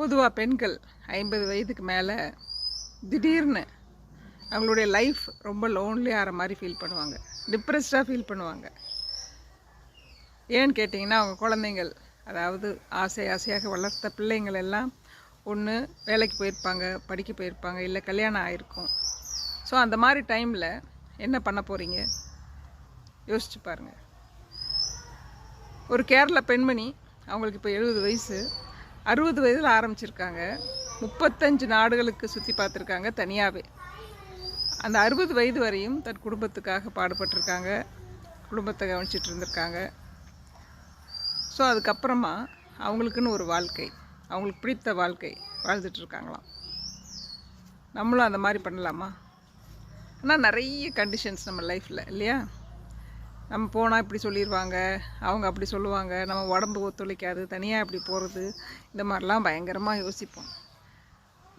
பொதுவாக பெண்கள் ஐம்பது வயதுக்கு மேலே திடீர்னு அவங்களுடைய லைஃப் ரொம்ப லோன்லி ஆகிற மாதிரி ஃபீல் பண்ணுவாங்க. டிப்ரெஸ்டாக ஃபீல் பண்ணுவாங்க. ஏன்னு கேட்டிங்கன்னா அவங்க குழந்தைங்கள் அதாவது ஆசை ஆசையாக வளர்த்த பிள்ளைங்கள் எல்லாம் ஒன்று வேலைக்கு போயிருப்பாங்க படிக்க போயிருப்பாங்க இல்லை கல்யாணம் ஆகிருக்கும் ஸோ அந்த மாதிரி டைமில் என்ன பண்ண போகிறீங்க யோசிச்சு பாருங்கள் ஒரு கேரள பெண்மணி அவங்களுக்கு இப்போ எழுபது வயசு. அறுபது வயதில் ஆரம்பிச்சிருக்காங்க. முப்பத்தஞ்சு நாடுகளுக்கு சுற்றி பார்த்துருக்காங்க தனியாகவே அந்த அறுபது வயது வரையும் தன் குடும்பத்துக்காக பாடுபட்டிருக்காங்க. குடும்பத்தை கவனிச்சிட்டு இருந்திருக்காங்க. ஸோ அதுக்கப்புறமா அவங்களுக்குன்னு ஒரு வாழ்க்கை. அவங்களுக்கு பிடித்த வாழ்க்கை வாழ்ந்துட்டு இருக்காங்களாம். நம்மளும் அந்த மாதிரி பண்ணலாமா? ஆனால் நிறைய கண்டிஷன்ஸ் நம்ம லைஃப்பில் இல்லையா? நம்ம போனால் இப்படி சொல்லிடுவாங்க அவங்க அப்படி சொல்லுவாங்க நம்ம உடம்பு ஒத்துழைக்காது தனியாக இப்படி போகிறது இந்த மாதிரிலாம் பயங்கரமாக யோசிப்போம்.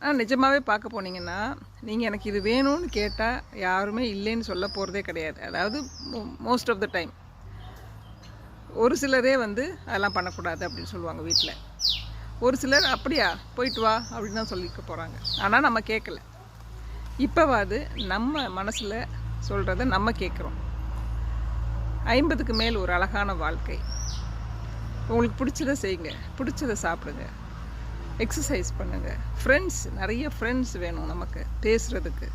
ஆனால் நிஜமாகவே பார்க்க போனீங்கன்னா நீங்கள் எனக்கு இது வேணும்னு கேட்டால் யாருமே இல்லைன்னு சொல்ல போகிறதே கிடையாது. அதாவது மோஸ்ட் ஆஃப் த டைம் ஒரு சிலரே வந்து அதெல்லாம் பண்ணக்கூடாது அப்படின்னு சொல்லுவாங்க வீட்டில் ஒரு சிலர் அப்படியா போயிட்டு வா அப்படின்னு தான் சொல்லிக்க போகிறாங்க ஆனால் நம்ம கேட்கல இப்போவாது நம்ம மனசில் சொல்கிறத நம்ம கேட்குறோம் ஐம்பதுக்கு மேல் ஒரு அழகான வாழ்க்கை. உங்களுக்கு பிடிச்சதை செய்யுங்க. பிடிச்சதை சாப்பிடுங்க. எக்ஸசைஸ் பண்ணுங்கள் ஃப்ரெண்ட்ஸ் நிறைய ஃப்ரெண்ட்ஸ் வேணும் நமக்கு பேசுகிறதுக்கு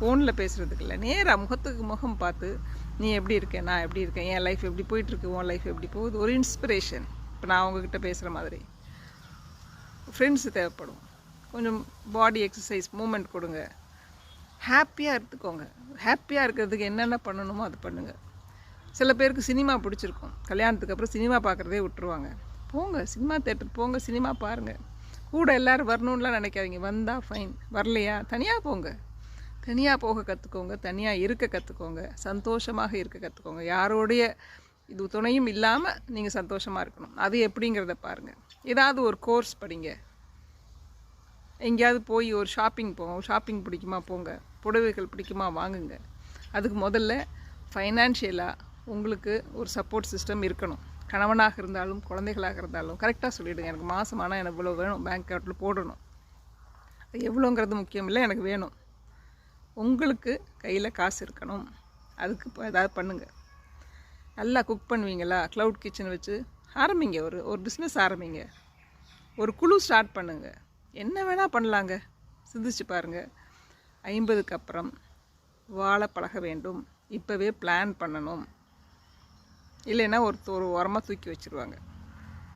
ஃபோனில் பேசுகிறதுக்கு இல்லை. நேராக முகத்துக்கு முகம் பார்த்து நீ எப்படி இருக்கேன் நான் எப்படி இருக்கேன்? என் லைஃப் எப்படி போயிட்டுருக்கு? உன் லைஃப் எப்படி போகுது? ஒரு இன்ஸ்பிரேஷன் இப்போ நான் அவங்கக்கிட்ட பேசுகிற மாதிரி. ஃப்ரெண்ட்ஸ் தேவைப்படும். கொஞ்சம் பாடி எக்ஸசைஸ் மூமெண்ட் கொடுங்க. ஹாப்பியாக இருந்துக்கோங்க. ஹாப்பியாக இருக்கிறதுக்கு என்னென்ன பண்ணணுமோ அது பண்ணுங்கள் சில பேருக்கு சினிமா பிடிச்சிருக்கும். கல்யாணத்துக்கு அப்புறம் சினிமா பார்க்குறதே விட்டுருவாங்க. போங்க சினிமா தேட்டர் போங்க சினிமா பாருங்கள் கூட எல்லோரும் வரணும்லாம் நினைக்காதீங்க. வந்தால் ஃபைன் வரலையா? தனியாக போங்க. தனியாக போக கற்றுக்கோங்க தனியாக இருக்க கற்றுக்கோங்க சந்தோஷமாக இருக்க கற்றுக்கோங்க யாரோடைய இது துணையும் இல்லாமல் நீங்கள் சந்தோஷமாக இருக்கணும். அது எப்படிங்கிறத பாருங்கள் ஏதாவது ஒரு கோர்ஸ் படிங்க. எங்கேயாவது போய் ஒரு ஷாப்பிங் போங்க ஷாப்பிங் பிடிக்குமா போங்க. புடவைகள் பிடிக்குமா வாங்குங்க. அதுக்கு முதல்ல ஃபைனான்ஷியலாக உங்களுக்கு ஒரு சப்போர்ட் சிஸ்டம் இருக்கணும். கணவனாக இருந்தாலும் குழந்தைகளாக இருந்தாலும் கரெக்டாக சொல்லிவிடுங்க எனக்கு மாதமானால் எனக்கு இவ்வளோ வேணும் பேங்க் அக்கௌண்ட்டில் போடணும். அது எவ்வளோங்கிறது முக்கியம் இல்லை எனக்கு வேணும். உங்களுக்கு கையில் காசு இருக்கணும். அதுக்கு இப்போ ஏதாவது பண்ணுங்கள் நல்லா குக் பண்ணுவீங்களா? க்ளவுட் கிச்சன் வச்சு ஆரம்பிங்க ஒரு ஒரு பிஸ்னஸ் ஆரம்பிங்க. ஒரு குழு ஸ்டார்ட் பண்ணுங்கள் என்ன வேணால் பண்ணலாங்க. சிந்திச்சு பாருங்கள் ஐம்பதுக்கு அப்புறம் வாழ பழக வேண்டும். இப்போவே பிளான் பண்ணணும். இல்லைன்னா ஒரு ஒரு உரமாக தூக்கி வச்சுருவாங்க.